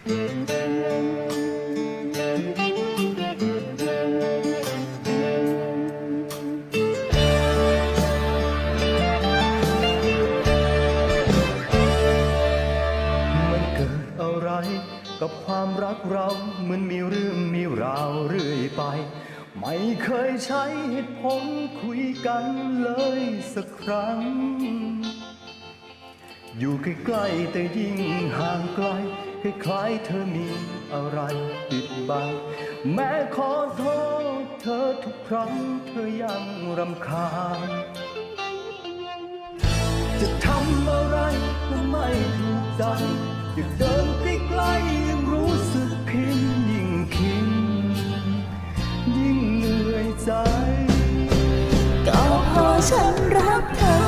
มันเกิดอะไร กับความรักเราเหมือนมีเรื่องมีราวเรื่อยไป ไม่เคยใช้เหตุผลคุยกันเลยสักครั้ง อยู่ใกล้ๆแต่ยิ่งห่างไกล คล้ายๆเธอมีอะไรปิดบัง แม้ขอโทษเธอทุกครั้งเธอยังรำคาญ จะทำอะไรก็ไม่ถูกใจอยากเดินใกล้ๆยังรู้สึกผิดยิ่งคิดยิ่งเหนื่อยใจ ก็พราะฉันรักเธอ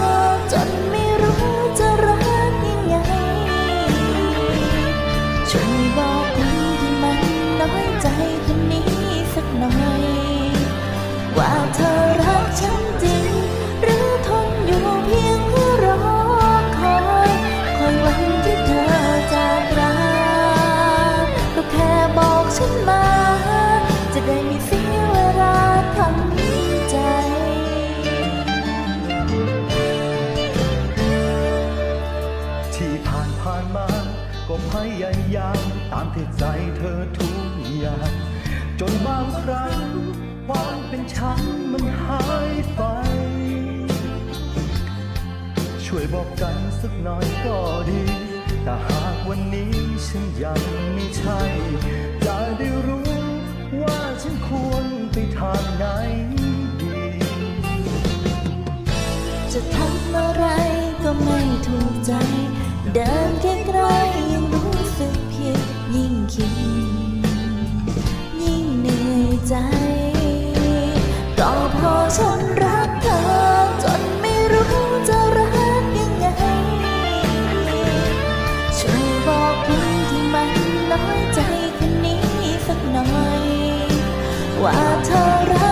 ก็พยายามตามที่ใจเธอทุกอย่างจนบางครั้งความเป็นฉันมันหายไป ช่วยบอกกันสักหน่อยก็ดี แต่หากวันนี้ฉันยังไม่ใช่จะได้รู้ ใจ ก็เพราะฉันรักเธอ จนไม่รู้จะรักยังไง ช่วยบอกคนที่มันน้อยใจคนนี้สักหน่อย ว่าเธอรัก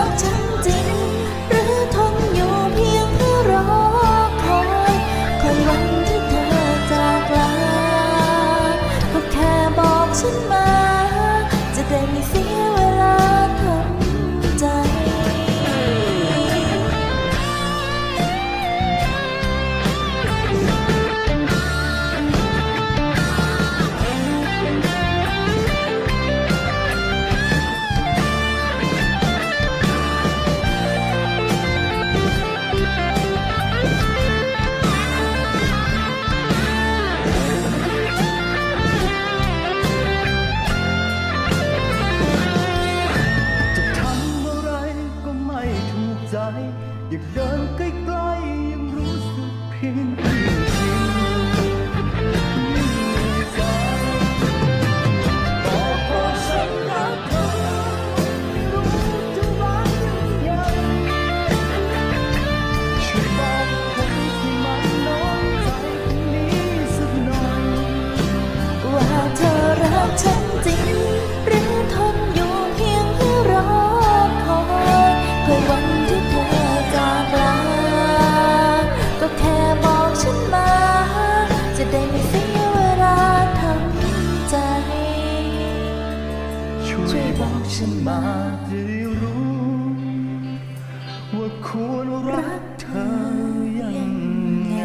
ใจ อยากเดินใกล้ๆยังรู้สึกผิดยิ่งเหนื่อยใจก็เพราะฉันรักเธอไม่รู้จะรักยังไฉันมาได้รู้ ว่าควรรักเธอยังไง